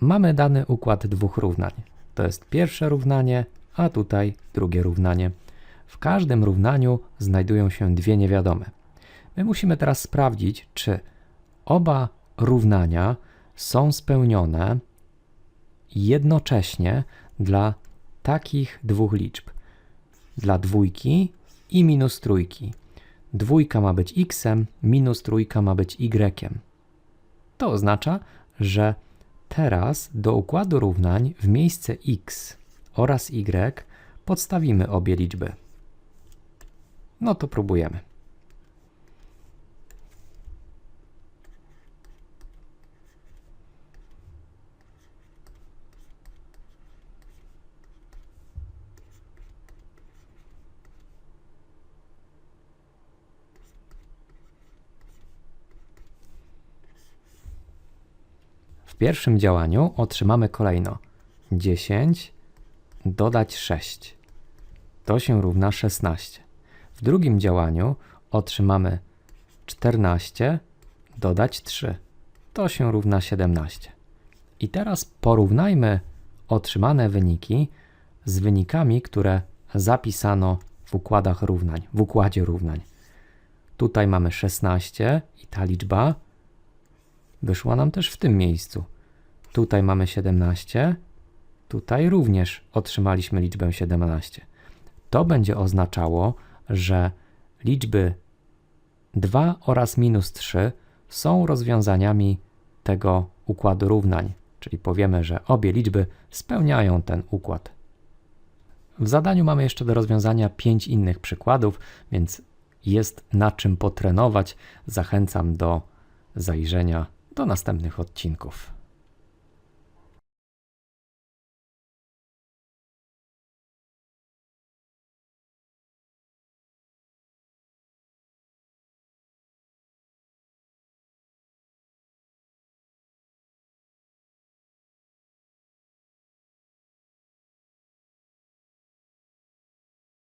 mamy dany układ dwóch równań. To jest pierwsze równanie, a tutaj drugie równanie. W każdym równaniu znajdują się dwie niewiadome. My musimy teraz sprawdzić, czy oba równania są spełnione jednocześnie dla takich dwóch liczb. Dla dwójki i minus trójki. Dwójka ma być x, minus trójka ma być y. To oznacza, że teraz do układu równań w miejsce x oraz y podstawimy obie liczby. No to próbujemy. Pierwszym działaniu otrzymamy kolejno 10 dodać 6. To się równa 16. W drugim działaniu otrzymamy 14 dodać 3. To się równa 17. I teraz porównajmy otrzymane wyniki z wynikami, które zapisano w układach równań, w układzie równań. Tutaj mamy 16 i ta liczba wyszła nam też w tym miejscu. Tutaj mamy 17, tutaj również otrzymaliśmy liczbę 17. To będzie oznaczało, że liczby 2 oraz minus 3 są rozwiązaniami tego układu równań, czyli powiemy, że obie liczby spełniają ten układ. W zadaniu mamy jeszcze do rozwiązania 5 innych przykładów, więc jest na czym potrenować. Zachęcam do zajrzenia do następnych odcinków.